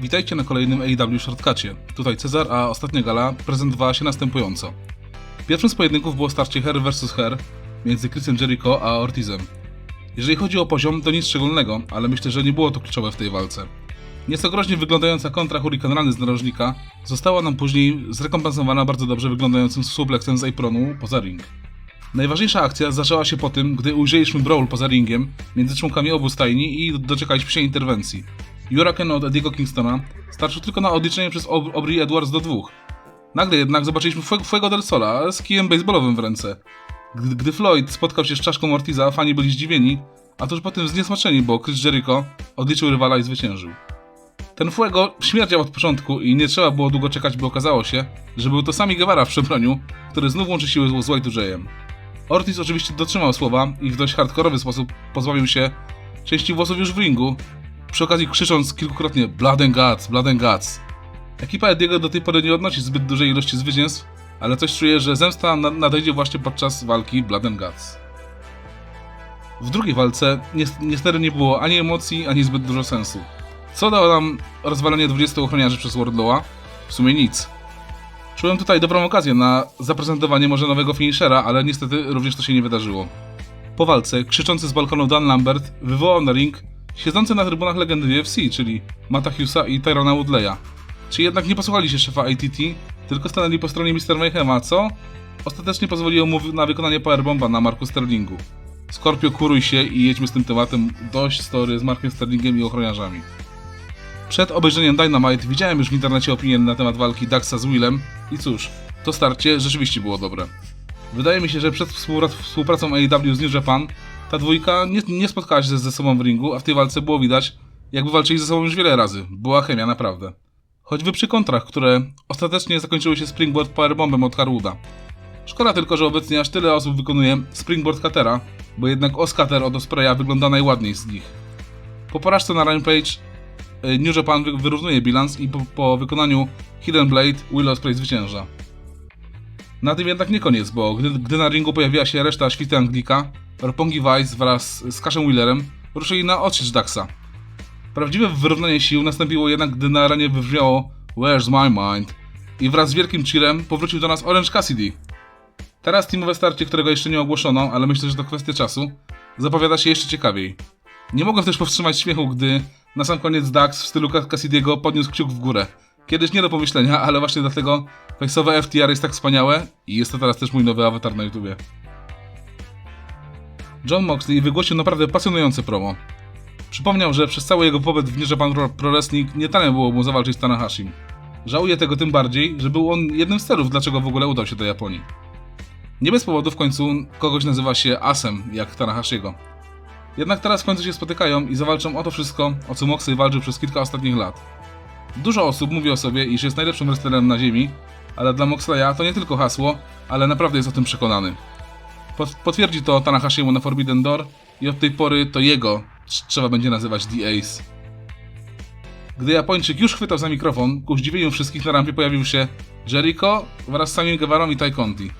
Witajcie na kolejnym AEW Shortcucie. Tutaj Cezar, a ostatnia gala prezentowała się następująco. Pierwszym z pojedynków było starcie Hair vs Hair między Chrisem Jericho a Ortizem. Jeżeli chodzi o poziom, to nic szczególnego, ale myślę, że nie było to kluczowe w tej walce. Nieco groźnie wyglądająca kontra Hurricane Rany z narożnika została nam później zrekompensowana bardzo dobrze wyglądającym suplexem z apronu poza ring. Najważniejsza akcja zaczęła się po tym, gdy ujrzeliśmy brawl poza ringiem między członkami obu stajni i doczekaliśmy się interwencji. Hurricane od Ediego Kingstona starczył tylko na odliczenie przez Aubrey Edwards do dwóch. Nagle jednak zobaczyliśmy Fue- Fuego del Sola z kijem baseballowym w ręce. Gdy, Floyd spotkał się z czaszką Ortiza, fani byli zdziwieni, a tuż potem zniesmaczeni, bo Chris Jericho odliczył rywala i zwyciężył. Ten Fuego śmierdział od początku i nie trzeba było długo czekać, by okazało się, że był to Sami Guevara w przebraniu, który znów łączy siły z Y2J-em. Ortiz oczywiście dotrzymał słowa i w dość hardkorowy sposób pozbawił się części włosów już w ringu, przy okazji krzycząc kilkukrotnie Blood and Guts, Blood Guts. Ekipa Ediego do tej pory nie odnosi zbyt dużej ilości zwycięstw, ale coś czuję, że zemsta na- nadejdzie właśnie podczas walki Blood and Guts. W drugiej walce nies- niestety nie było ani emocji, ani zbyt dużo sensu. Co dało nam rozwalenie 20 ochroniarzy przez Wardlowa? W sumie nic. Czułem tutaj dobrą okazję na zaprezentowanie może nowego finishera, ale niestety również to się nie wydarzyło. Po walce, krzyczący z balkonu Dan Lambert wywołał na ring siedzący na trybunach legendy UFC, czyli Mata Hughesa i Tyrona Woodleya. Czy jednak nie posłuchali się szefa ATT, tylko stanęli po stronie Mr. Mayhema, co ostatecznie pozwoliło mu na wykonanie powerbomba na Marku Sterlingu. Skorpio, kuruj się i jedźmy z tym tematem. Dość story z Markiem Sterlingiem i ochroniarzami. Przed obejrzeniem Dynamite widziałem już w internecie opinie na temat walki Daxa z Willem i cóż, to starcie rzeczywiście było dobre. Wydaje mi się, że przed współprac- współpracą AEW z New Japan ta dwójka nie, nie spotkała się ze sobą w ringu, a w tej walce było widać, jakby walczyli ze sobą już wiele razy. Była chemia, naprawdę. Choćby przy kontrach, które ostatecznie zakończyły się Springboard Powerbombem od Harwooda. Szkoda tylko, że obecnie aż tyle osób wykonuje Springboard Cuttera, bo jednak Oscutter od Ospreya wygląda najładniej z nich. Po porażce na Rampage y, New Japan wy- wyrównuje bilans i po, po wykonaniu Hidden Blade Will Ospreay zwycięża. Na tym jednak nie koniec, bo gdy, gdy na ringu pojawiła się reszta świty Anglika, Roppongi Vice wraz z Cashem Wheelerem ruszyli na odsiecz Daxa. Prawdziwe wyrównanie sił nastąpiło jednak, gdy na arenie wybrzmiało Where's my mind? I wraz z wielkim cheerem powrócił do nas Orange Cassidy. Teraz teamowe starcie, którego jeszcze nie ogłoszono, ale myślę, że to kwestia czasu, zapowiada się jeszcze ciekawiej. Nie mogłem też powstrzymać śmiechu, gdy na sam koniec Dax w stylu Cassidy'ego podniósł kciuk w górę. Kiedyś nie do pomyślenia, ale właśnie dlatego face'owe FTR jest tak wspaniałe i jest to teraz też mój nowy awatar na YouTubie. John Moxley wygłosił naprawdę pasjonujące promo. Przypomniał, że przez cały jego pobyt w New Japan Pro- Wrestling nie tanie było mu zawalczyć z Tanahashim. Żałuję tego tym bardziej, że był on jednym z celów, dlaczego w ogóle udał się do Japonii. Nie bez powodu w końcu kogoś nazywa się Asem, jak Tanahashiego. Jednak teraz w końcu się spotykają i zawalczą o to wszystko, o co Moxley walczył przez kilka ostatnich lat. Dużo osób mówi o sobie, iż jest najlepszym wrestlerem na ziemi, ale dla Moxleya to nie tylko hasło, ale naprawdę jest o tym przekonany. Pot- Potwierdzi to Tanahashiemu na Forbidden Door i od tej pory to jego trz- trzeba będzie nazywać The Ace. Gdy Japończyk już chwytał za mikrofon, ku zdziwieniu wszystkich na rampie pojawił się Jericho wraz z samym Guevarą i Tai Conti.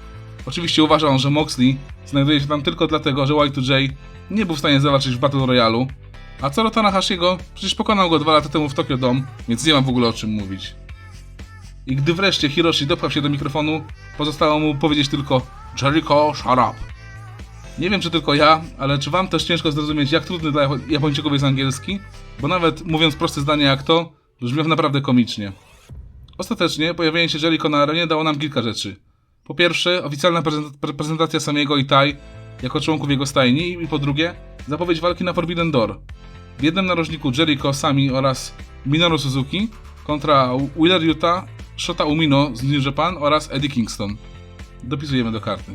Oczywiście uważa on, że Moxley znajduje się tam tylko dlatego, że Y2J nie był w stanie zawalczyć w Battle Royale, a co do Tanahashiego, przecież pokonał go dwa lata temu w Tokyo Dome, więc nie mam w ogóle o czym mówić. I gdy wreszcie Hiroshi dopchał się do mikrofonu, pozostało mu powiedzieć tylko Jericho, shut up. Nie wiem, czy tylko ja, ale czy wam też ciężko zrozumieć, jak trudny dla Japo- Japończyków jest angielski? Bo nawet mówiąc proste zdanie jak to, brzmiał naprawdę komicznie. Ostatecznie pojawienie się Jericho na arenie dało nam kilka rzeczy. Po pierwsze, oficjalna prezent- pre- prezentacja samego i Tai jako członków jego stajni i po drugie, zapowiedź walki na Forbidden Door. W jednym narożniku Jericho, Sami oraz Minoru Suzuki kontra Wheeler Yuta, Shota Umino z New Japan oraz Eddie Kingston. Dopisujemy do karty.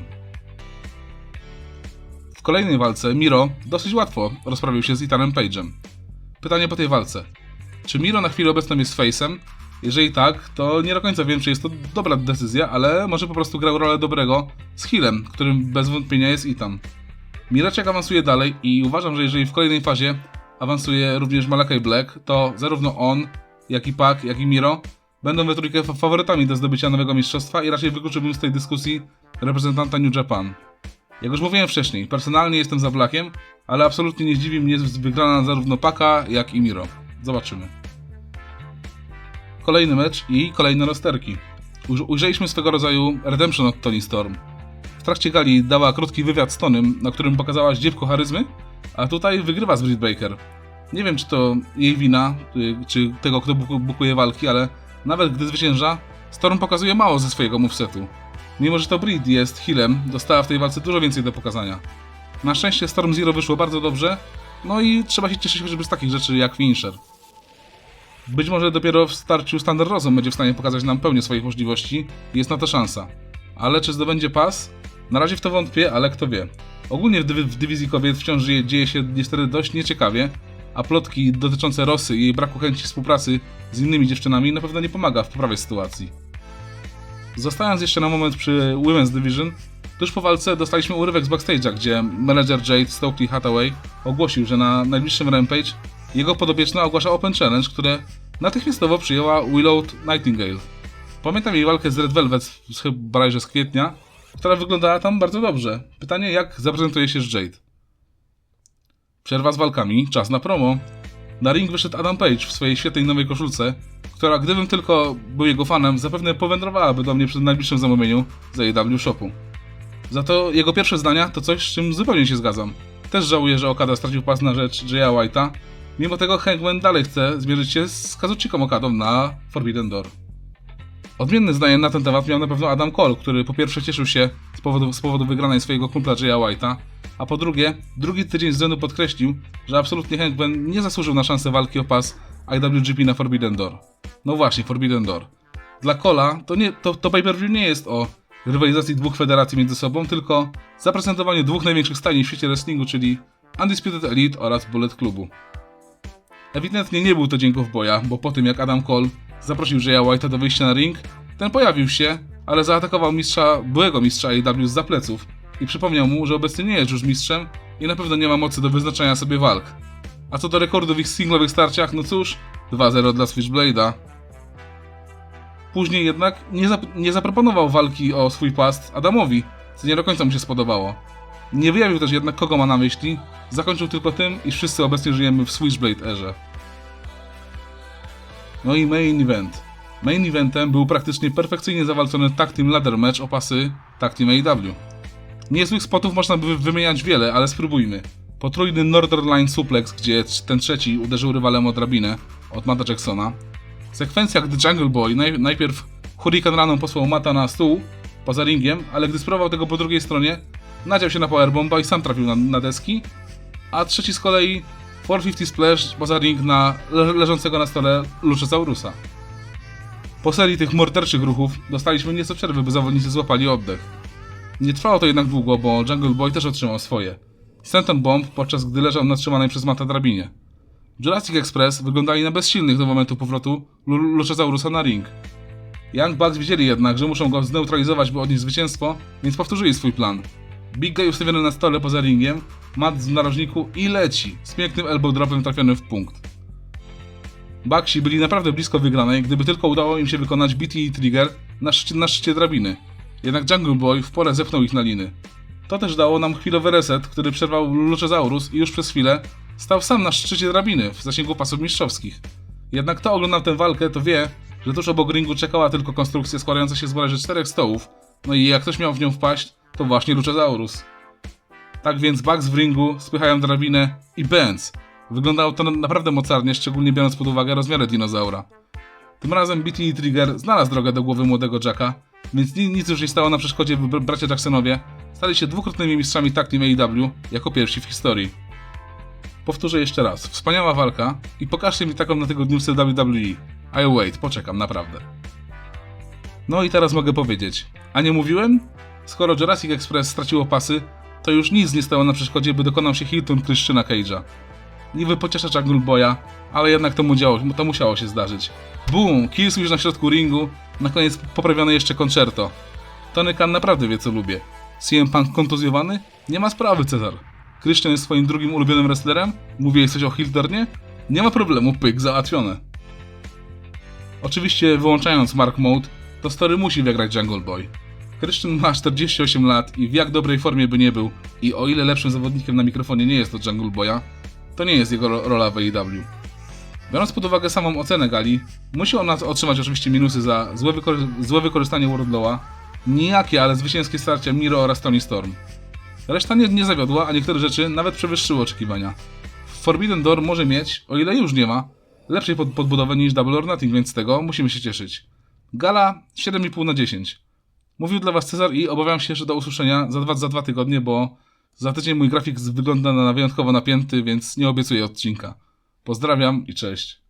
W kolejnej walce Miro dosyć łatwo rozprawił się z Ethanem Page'em. Pytanie po tej walce. Czy Miro na chwilę obecną jest face'em? Jeżeli tak, to nie do końca wiem, czy jest to dobra decyzja, ale może po prostu grał rolę dobrego z healem, którym bez wątpienia jest Ethan. Miraczek awansuje dalej i uważam, że jeżeli w kolejnej fazie awansuje również Malakai Black, to zarówno on, jak i Pac, jak i Miro będą we trójkę fa- faworytami do zdobycia nowego mistrzostwa i raczej wykluczyłbym z tej dyskusji reprezentanta New Japan. Jak już mówiłem wcześniej, personalnie jestem za Blackiem, ale absolutnie nie zdziwi mnie wygrana zarówno Paka, jak i Miro. Zobaczymy. kolejny mecz i kolejne rozterki. Ujrzeliśmy swego rodzaju redemption od Tony Storm. W trakcie gali dała krótki wywiad z Tonym, na którym pokazałaś dziewko charyzmy, a tutaj wygrywa z Britt Baker. Nie wiem, czy to jej wina, y, czy tego, kto buku- bukuje walki, ale nawet gdy zwycięża, Storm pokazuje mało ze swojego movesetu. Mimo, że to Britt jest healem, dostała w tej walce dużo więcej do pokazania. Na szczęście Storm Zero wyszło bardzo dobrze, no i trzeba się cieszyć chociażby z takich rzeczy jak finisher. Być może dopiero w starciu Standard Rozum będzie w stanie pokazać nam pełnię swoich możliwości jest na to szansa. Ale czy zdobędzie pas? Na razie w to wątpię, ale kto wie. Ogólnie w, dywi- w dywizji kobiet wciąż dzieje się niestety dość nieciekawie, a plotki dotyczące Rosy i jej braku chęci współpracy z innymi dziewczynami na pewno nie pomaga w poprawie sytuacji. Zostając jeszcze na moment przy Women's Division, tuż po walce dostaliśmy urywek z backstage'a, gdzie menedżer Jade Stokely Hathaway ogłosił, że na najbliższym Rampage jego podobieczna ogłasza Open Challenge, które natychmiastowo przyjęła Willow Nightingale. Pamiętam jej walkę z Red Velvet z chyba z kwietnia, która wyglądała tam bardzo dobrze. Pytanie, jak zaprezentuje się z Jade? Przerwa z walkami, czas na promo. Na ring wyszedł Adam Page w swojej świetnej nowej koszulce, która gdybym tylko był jego fanem, zapewne powędrowałaby do mnie przy najbliższym zamówieniu z AEW Shopu. Za to jego pierwsze zdania to coś, z czym zupełnie się zgadzam. Też żałuję, że Okada stracił pas na rzecz Jaya White'a. Mimo tego Hangman dalej chce zmierzyć się z Kazuchiką Okadą na Forbidden Door. Odmienne zdanie na ten temat miał na pewno Adam Cole, który po pierwsze cieszył się z powodu, z powodu wygranej swojego kumpla Jaya White'a, a po drugie, drugi tydzień z rzędu podkreślił, że absolutnie Hangman nie zasłużył na szansę walki o pas IWGP na Forbidden Door. No właśnie, Forbidden Door. Dla Cola to, to, to pay-per-view nie jest o rywalizacji dwóch federacji między sobą, tylko zaprezentowaniu dwóch największych stajni w świecie wrestlingu, czyli Undisputed Elite oraz Bullet Clubu. Ewidentnie nie był to dzień boja, bo po tym jak Adam Cole zaprosił Jaya White'a do wyjścia na ring, ten pojawił się, ale zaatakował mistrza, byłego mistrza AEW z zapleców i przypomniał mu, że obecnie nie jest już mistrzem i na pewno nie ma mocy do wyznaczania sobie walk. A co do rekordu w ich singlowych starciach, no cóż, 2-0 dla Switchblade'a. Później jednak nie, zap- nie zaproponował walki o swój past Adamowi, co nie do końca mu się spodobało. Nie wyjawił też jednak kogo ma na myśli, zakończył tylko tym, iż wszyscy obecnie żyjemy w Switchblade erze. No i main event. Main eventem był praktycznie perfekcyjnie zawalczony Tag Team Ladder Match o pasy Tag Team AEW. Niezłych spotów można by wymieniać wiele, ale spróbujmy. Potrójny Northern Line Suplex, gdzie ten trzeci uderzył rywalem o drabinę od Matta Jacksona. Sekwencja, gdy Jungle Boy naj, najpierw Hurricane Raną posłał Mata na stół poza ringiem, ale gdy spróbował tego po drugiej stronie, nadział się na powerbomba i sam trafił na, na deski. A trzeci z kolei 450 Splash poza ring na le, leżącego na stole Luchasaurusa. Po serii tych morderczych ruchów dostaliśmy nieco przerwy, by zawodnicy złapali oddech. Nie trwało to jednak długo, bo Jungle Boy też otrzymał swoje. Senton Bomb, podczas gdy leżał na trzymanej przez Mata drabinie. Jurassic Express wyglądali na bezsilnych do momentu powrotu Lu- Luchasaurusa na ring. Young Bucks wiedzieli jednak, że muszą go zneutralizować, by odnieść zwycięstwo, więc powtórzyli swój plan. Big Guy ustawiony na stole poza ringiem, Matt w narożniku i leci, z pięknym elbow dropem trafionym w punkt. Bucksi byli naprawdę blisko wygranej, gdyby tylko udało im się wykonać BT Trigger na szczycie, na szczycie drabiny. Jednak Jungle Boy w porę zepchnął ich na liny. To też dało nam chwilowy reset, który przerwał Luchasaurus i już przez chwilę stał sam na szczycie drabiny w zasięgu pasów mistrzowskich. Jednak kto oglądał tę walkę, to wie, że tuż obok ringu czekała tylko konstrukcja składająca się z bodajże czterech stołów, no i jak ktoś miał w nią wpaść, to właśnie Luchasaurus. Tak więc Bugs w ringu spychają drabinę i Benz. Wyglądało to naprawdę mocarnie, szczególnie biorąc pod uwagę rozmiary dinozaura. Tym razem BT Trigger znalazł drogę do głowy młodego Jacka, więc ni- nic już nie stało na przeszkodzie, by br- bracia Jacksonowie stali się dwukrotnymi mistrzami tag team AEW jako pierwsi w historii. Powtórzę jeszcze raz. Wspaniała walka i pokażcie mi taką na tygodniówce WWE. I wait, poczekam, naprawdę. No i teraz mogę powiedzieć. A nie mówiłem? Skoro Jurassic Express straciło pasy, to już nic nie stało na przeszkodzie, by dokonał się Hilton Christiana Cage'a. Niby pociesza Jungle Boya, ale jednak to, mu działo, to musiało się zdarzyć. Boom! Killswitch na środku ringu, na koniec poprawione jeszcze concerto. Tony Khan naprawdę wie co lubię. CM Punk kontuzjowany? Nie ma sprawy, Cezar. Christian jest swoim drugim ulubionym wrestlerem? Mówiłeś coś o Hildernie? Nie ma problemu, pyk, załatwione. Oczywiście wyłączając Mark Mode, to story musi wygrać Jungle Boy. Christian ma 48 lat i w jak dobrej formie by nie był, i o ile lepszym zawodnikiem na mikrofonie nie jest to Jungle Boya, to nie jest jego ro- rola w AEW. Biorąc pod uwagę samą ocenę gali, musi ona otrzymać oczywiście minusy za złe, złe wykorzystanie Wardlowa, nijakie, ale zwycięskie starcia Miro oraz Tony Storm. Reszta nie, nie zawiodła, a niektóre rzeczy nawet przewyższyły oczekiwania. Forbidden Door może mieć, o ile już nie ma, lepszej pod, podbudowę niż Double or Nothing, więc z tego musimy się cieszyć. Gala 7,5 na 10. Mówił dla Was Cezar i obawiam się, że do usłyszenia za dwa, za dwa tygodnie, bo za tydzień mój grafik wygląda na wyjątkowo napięty, więc nie obiecuję odcinka. Pozdrawiam i cześć.